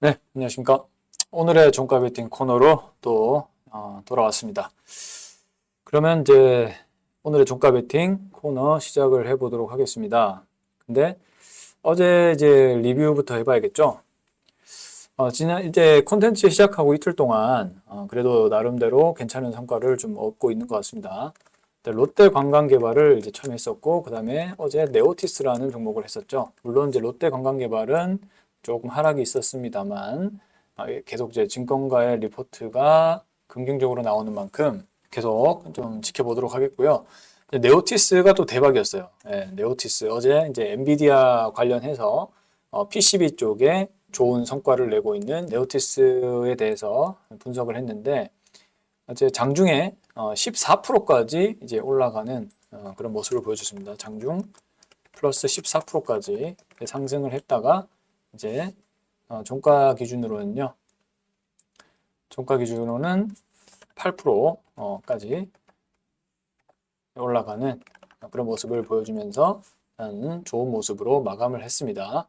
네, 안녕하십니까. 오늘의 종가 베팅 코너로 또 어, 돌아왔습니다. 그러면 이제 오늘의 종가 베팅 코너 시작을 해보도록 하겠습니다. 근데 어제 이제 리뷰부터 해봐야겠죠. 어, 지난 이제 콘텐츠 시작하고 이틀 동안 어, 그래도 나름대로 괜찮은 성과를 좀 얻고 있는 것 같습니다. 네, 롯데 관광개발을 이제 처음 했었고 그 다음에 어제 네오티스라는 종목을 했었죠. 물론 이제 롯데 관광개발은 조금 하락이 있었습니다만 아, 계속 이제 증권가의 리포트가 긍정적으로 나오는 만큼 계속 좀 지켜보도록 하겠고요. 이제 네오티스가 또 대박이었어요. 네, 네오티스 어제 이제 엔비디아 관련해서 어, PCB 쪽에 좋은 성과를 내고 있는 네오티스에 대해서 분석을 했는데 어제 장중에 어, 14%까지 이제 올라가는 어, 그런 모습을 보여줬습니다. 장중 플러스 14%까지 상승을 했다가 이제 어, 종가 기준으로는요. 종가 기준으로는 8%까지 올라가는 그런 모습을 보여주면서 음, 좋은 모습으로 마감을 했습니다.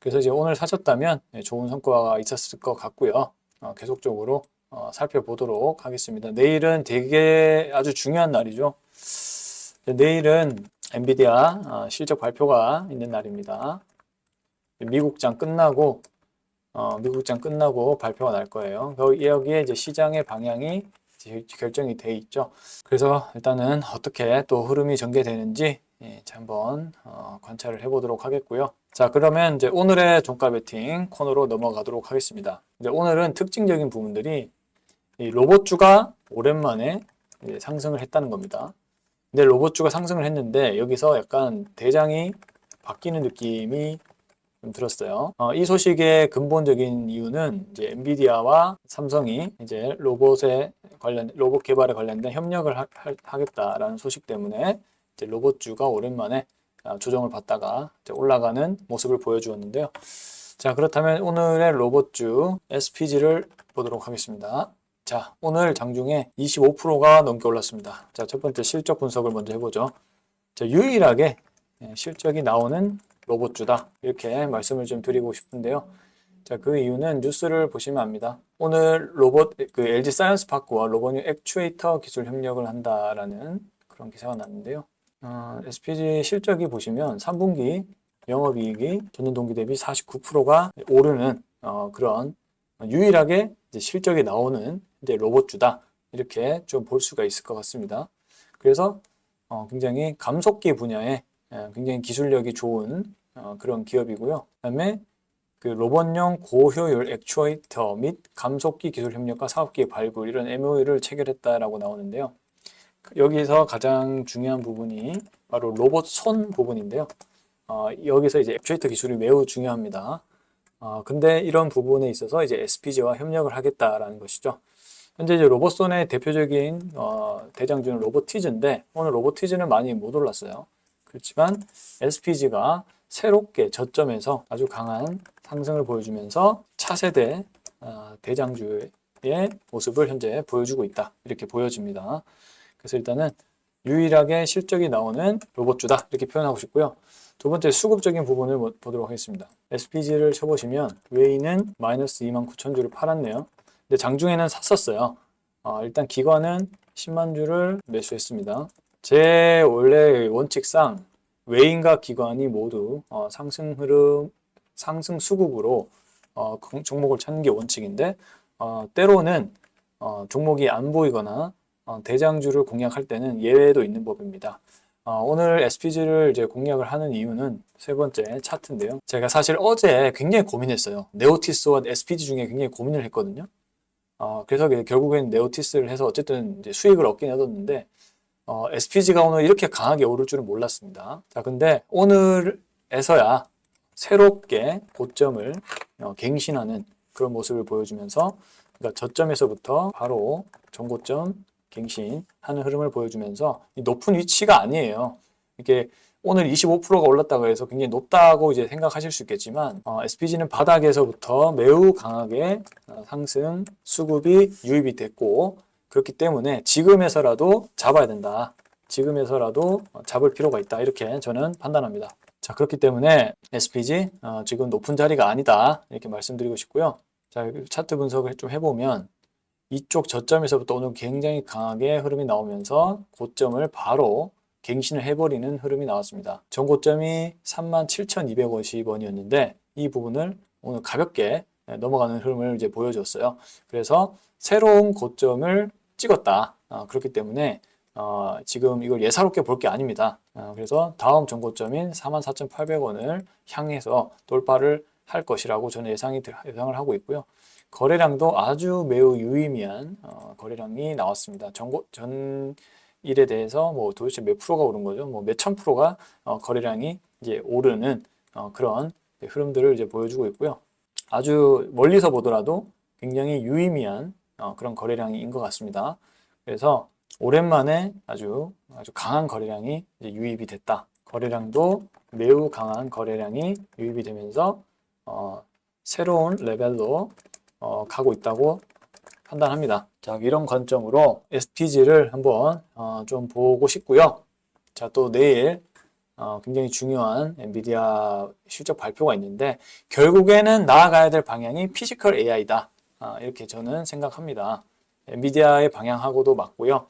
그래서 이제 오늘 사셨다면 네, 좋은 성과가 있었을 것 같고요. 어, 계속적으로 어, 살펴보도록 하겠습니다. 내일은 되게 아주 중요한 날이죠. 내일은 엔비디아 어, 실적 발표가 있는 날입니다. 미국장 끝나고 어, 미국장 끝나고 발표가 날 거예요. 그 여기에 이제 시장의 방향이 결정이 돼 있죠. 그래서 일단은 어떻게 또 흐름이 전개되는지 예, 자, 한번 어, 관찰을 해보도록 하겠고요. 자, 그러면 이제 오늘의 종가 베팅 코너로 넘어가도록 하겠습니다. 이제 오늘은 특징적인 부분들이 이 로봇주가 오랜만에 상승을 했다는 겁니다. 근데 로봇주가 상승을 했는데 여기서 약간 대장이 바뀌는 느낌이 좀 들었어요. 어, 이 소식의 근본적인 이유는 이제 엔비디아와 삼성이 이제 로봇에 관련 로봇 개발에 관련된 협력을 하, 겠다라는 소식 때문에 이제 로봇주가 오랜만에 아, 조정을 받다가 이제 올라가는 모습을 보여주었는데요. 자 그렇다면 오늘의 로봇주 SPG를 보도록 하겠습니다. 자 오늘 장중에 25%가 넘게 올랐습니다. 자첫 번째 실적 분석을 먼저 해보죠. 자 유일하게 예, 실적이 나오는 로봇주다. 이렇게 말씀을 좀 드리고 싶은데요. 자, 그 이유는 뉴스를 보시면 압니다. 오늘 로봇, 그 LG 사이언스 파크와 로봇유 액추에이터 기술 협력을 한다라는 그런 기사가 났는데요. 어, SPG 실적이 보시면 3분기 영업이익이 전년 동기 대비 49%가 오르는 어, 그런 유일하게 실적이 나오는 이제 로봇주다. 이렇게 좀 볼 수가 있을 것 같습니다. 그래서 어, 굉장히 감속기 분야에 예, 굉장히 기술력이 좋은 어, 그런 기업이고요. 그다음에 그 로봇용 고효율 액추에이터 및 감속기 기술 협력과 사업기 발굴 이런 MOU를 체결했다라고 나오는데요. 여기서 가장 중요한 부분이 바로 로봇 손 부분인데요. 어, 여기서 이제 액추에이터 기술이 매우 중요합니다. 어, 근데 이런 부분에 있어서 이제 SPG와 협력을 하겠다라는 것이죠. 현재 이제 로봇손의 대표적인 어, 대장주는 로보티즈인데 오늘 로보티즈는 많이 못 올랐어요. 그렇지만 SPG가 새롭게 저점에서 아주 강한 상승을 보여주면서 차세대 어, 대장주의 모습을 현재 보여주고 있다. 이렇게 보여집니다. 그래서 일단은 유일하게 실적이 나오는 로봇주다. 이렇게 표현하고 싶고요. 두 번째 수급적인 부분을 보도록 하겠습니다. SPG를 쳐보시면 웨이는 마이너스 2만 9천 주를 팔았네요. 근데 장중에는 샀었어요. 어, 일단 기관은 10만 주를 매수했습니다. 제 원래 원칙상 외인과 기관이 모두 어, 상승 흐름, 상승 수급으로 어, 종목을 찾는 게 원칙인데 어, 때로는 어, 종목이 안 보이거나 어, 대장주를 공략할 때는 예외도 있는 법입니다. 어, 오늘 SPG를 이제 공략을 하는 이유는 세 번째 차트인데요. 제가 사실 어제 굉장히 고민했어요. 네오티스와 SPG 중에 굉장히 고민을 했거든요. 어, 그래서 결국엔 네오티스를 해서 어쨌든 수익을 얻긴 얻었는데 어, SPG가 오늘 이렇게 강하게 오를 줄은 몰랐습니다. 자, 근데 오늘에서야 새롭게 고점을 어, 갱신하는 그런 모습을 보여주면서 그러니까 저점에서부터 바로 전고점 갱신하는 흐름을 보여주면서 높은 위치가 아니에요. 이게 오늘 25%가 올랐다고 해서 굉장히 높다고 이제 생각하실 수 있겠지만 어, SPG는 바닥에서부터 매우 강하게 어, 상승 수급이 유입이 됐고 그렇기 때문에 지금에서라도 잡아야 된다. 지금에서라도 잡을 필요가 있다. 이렇게 저는 판단합니다. 자, 그렇기 때문에 SPG 어, 지금 높은 자리가 아니다. 이렇게 말씀드리고 싶고요. 자, 여기 차트 분석을 좀 해보면 이쪽 저점에서부터 오늘 굉장히 강하게 흐름이 나오면서 고점을 바로 갱신을 해버리는 흐름이 나왔습니다. 전 고점이 37,250원이었는데 이 부분을 오늘 가볍게 넘어가는 흐름을 이제 보여줬어요. 그래서 새로운 고점을 찍었다. 아, 그렇기 때문에 어, 지금 이걸 예사롭게 볼 게 아닙니다. 아, 그래서 다음 전고점인 44,800원을 향해서 돌파를 할 것이라고 저는 예상이, 들- 예상을 하고 있고요. 거래량도 아주 매우 유의미한 어, 거래량이 나왔습니다. 전고, 전 일에 대해서 뭐 도대체 몇 프로가 오른 거죠? 뭐 몇 천 프로가 어, 거래량이 이제 오르는 어, 그런 흐름들을 이제 보여주고 있고요. 아주 멀리서 보더라도 굉장히 유의미한 어, 그런 거래량인 것 같습니다. 그래서 오랜만에 아주 아주 강한 거래량이 유입이 됐다. 거래량도 매우 강한 거래량이 유입이 되면서 어, 새로운 레벨로 어, 가고 있다고 판단합니다. 자, 이런 관점으로 SPG를 한번 어, 좀 보고 싶고요. 자, 또 내일 어, 굉장히 중요한 엔비디아 실적 발표가 있는데 결국에는 나아가야 될 방향이 피지컬 AI다. 아, 이렇게 저는 생각합니다. 엔비디아의 방향하고도 맞고요.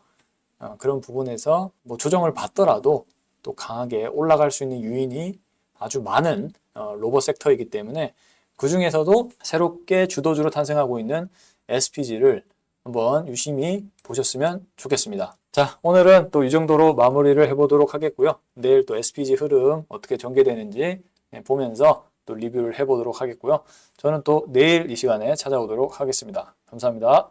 어, 그런 부분에서 뭐 조정을 받더라도 또 강하게 올라갈 수 있는 유인이 아주 많은 어, 로봇 섹터이기 때문에 그 중에서도 새롭게 주도주로 탄생하고 있는 SPG를 한번 유심히 보셨으면 좋겠습니다. 자, 오늘은 또 이 정도로 마무리를 해보도록 하겠고요. 내일 또 SPG 흐름 어떻게 전개되는지 네, 보면서 또 리뷰를 해보도록 하겠고요. 저는 또 내일 이 시간에 찾아오도록 하겠습니다. 감사합니다.